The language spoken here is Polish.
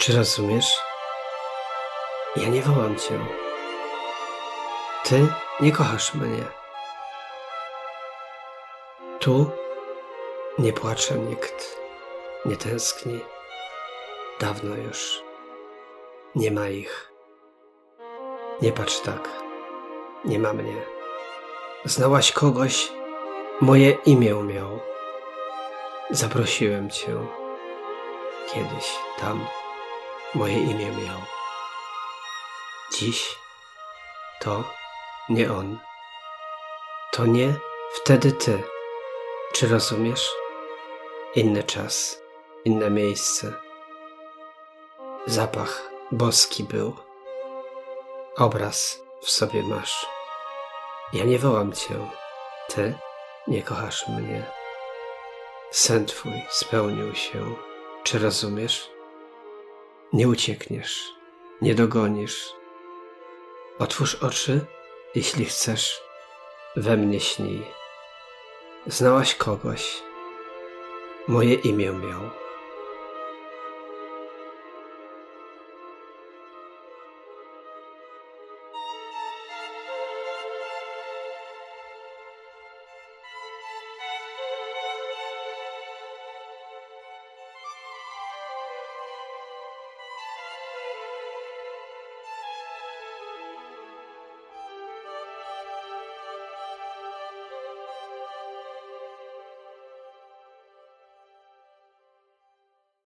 Czy rozumiesz? Ja nie wołam cię. Ty nie kochasz mnie. Tu nie płacze nikt, nie tęskni. Dawno już nie ma ich. Nie patrz tak, nie ma mnie. Znałaś kogoś, moje imię miał. Zaprosiłem cię kiedyś tam moje imię miał. Dziś to nie on. To nie wtedy ty. Czy rozumiesz? Inny czas, inne miejsce. Zapach boski był. Obraz w sobie masz. Ja nie wołam cię. Ty nie kochasz mnie. Sen twój spełnił się. Czy rozumiesz? Nie uciekniesz, nie dogonisz. Otwórz oczy, jeśli chcesz. We mnie śnij. Znałaś kogoś. Moje imię miał.